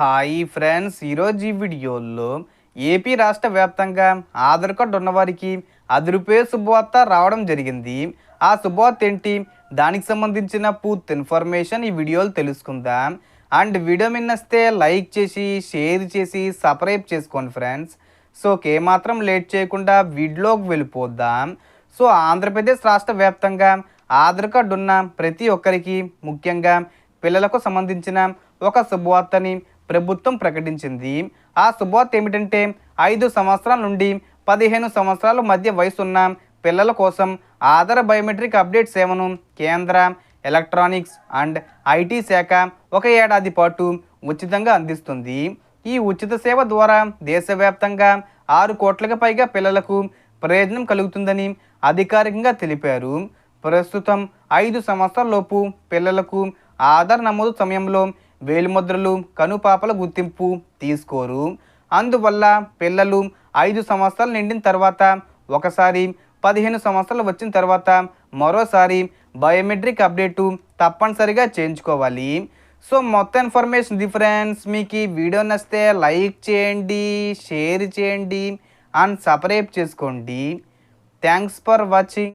Hi friends ఈరోజు ఈ వీడియోలో ఏపీ రాష్ట్ర వ్యాప్తంగా ఆధార్ కార్డు ఉన్నవారికి అదిరిపోయే శుభవార్త రావడం జరిగింది. ఆ శుభవార్త ఏంటి? దానికి సంబంధించిన పూర్తి ఇన్ఫర్మేషన్ ఈ వీడియోలో తెలుసుకుందాం. అండ్ వీడియో మిన్నస్తే లైక్ చేసి షేర్ చేసి సబ్స్క్రైబ్ చేసుకోండి ఫ్రెండ్స్. సో ఏమాత్రం లేట్ చేయకుండా వీడియోకి వెళ్ళిపోద్దాం సో ఆంధ్రప్రదేశ్ రాష్ట్ర వ్యాప్తంగా ఆధార్ కార్డు ఉన్న ప్రతి ఒక్కరికి ముఖ్యంగా పిల్లలకు సంబంధించిన ఒక శుభవార్తని ప్రభుత్వం ప్రకటించింది. ఆ శుభవార్త ఏమిటంటే ఐదు సంవత్సరాల నుండి పదిహేను సంవత్సరాల మధ్య వయసున్న పిల్లల కోసం ఆధార్ బయోమెట్రిక్ అప్డేట్ సేవను కేంద్ర ఎలక్ట్రానిక్స్ అండ్ ఐటీ శాఖ ఒక ఏడాది పాటు ఉచితంగా అందిస్తుంది. ఈ ఉచిత సేవ ద్వారా దేశవ్యాప్తంగా ఆరు కోట్లకు పైగా పిల్లలకు ప్రయోజనం కలుగుతుందని అధికారికంగా తెలిపారు. ప్రస్తుతం ఐదు సంవత్సరాలలోపు పిల్లలకు ఆధార్ నమోదు సమయంలో వేలిముద్రలు కనుపాపల గుర్తింపు తీసుకోరు. అందువల్ల పిల్లలు ఐదు సంవత్సరాలు నిండిన తర్వాత ఒకసారి పదిహేను సంవత్సరాలు వచ్చిన తర్వాత మరోసారి బయోమెట్రిక్ అప్డేటు తప్పనిసరిగా చేయించుకోవాలి. సో మొత్తం ఇన్ఫర్మేషన్ డిఫరెన్స్ మీకు ఈ వీడియో నచ్చితే లైక్ చేయండి షేర్ చేయండి అండ్ సబ్స్క్రైబ్ చేసుకోండి. Thanks for watching.